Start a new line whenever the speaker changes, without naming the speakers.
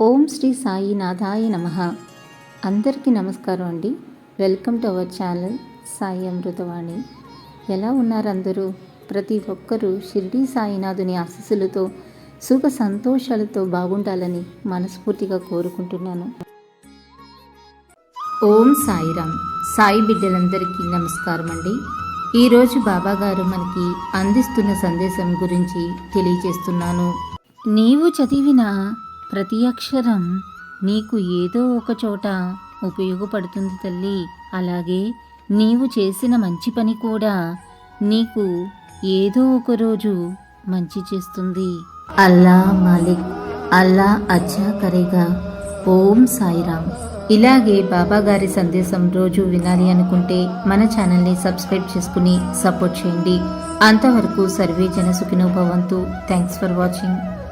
ఓం శ్రీ సాయినాథాయ నమ. అందరికీ నమస్కారం అండి. Welcome to our channel Sai Amruthavani. ఎలా ఉన్నారు అందరూ? ప్రతి ఒక్కరూ షిరిడి సాయినాథుని ఆశీస్సులతో సుఖ సంతోషాలతో బాగుండాలని మనస్ఫూర్తిగా కోరుకుంటున్నాను. ఓం సాయిరామ్. సాయి బిడ్డలందరికీ నమస్కారం అండి. ఈరోజు బాబాగారు మనకి అందిస్తున్న సందేశం గురించి తెలియజేస్తున్నాను. నీవు చదివిన ప్రతి అక్షరం నీకు ఏదో ఒక చోట ఉపయోగపడుతుంది తల్లి. అలాగే నీవు చేసిన మంచి పని కూడా నీకు ఏదో ఒక రోజు మంచి చేస్తుంది. అల్లా మాలిక్ అల్లా అచ్చా కరేగా. ఓం సాయిరామ్. ఇలాగే బాబా గారి సందేశం రోజు వినాలి అనుకుంటే మన ఛానల్ని సబ్స్క్రైబ్ చేసుకుని సపోర్ట్ చేయండి. అంతవరకు సర్వే జన సుఖినో భవంతు. Thanks for watching.